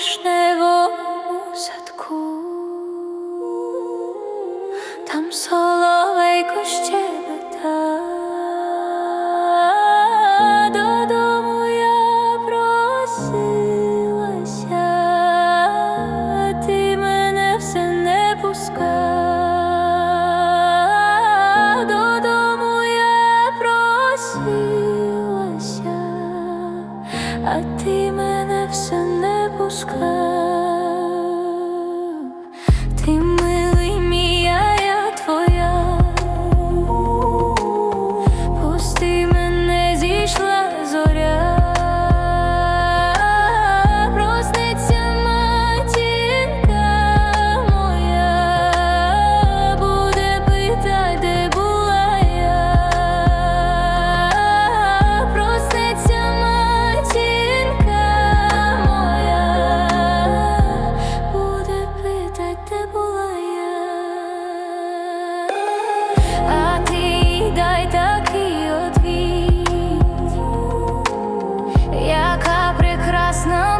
вишневому садку, там соловейко щебета, додому я просилася, ти мене все не пускав, додому я просилася, а ти. ясна.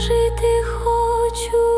жити хочу.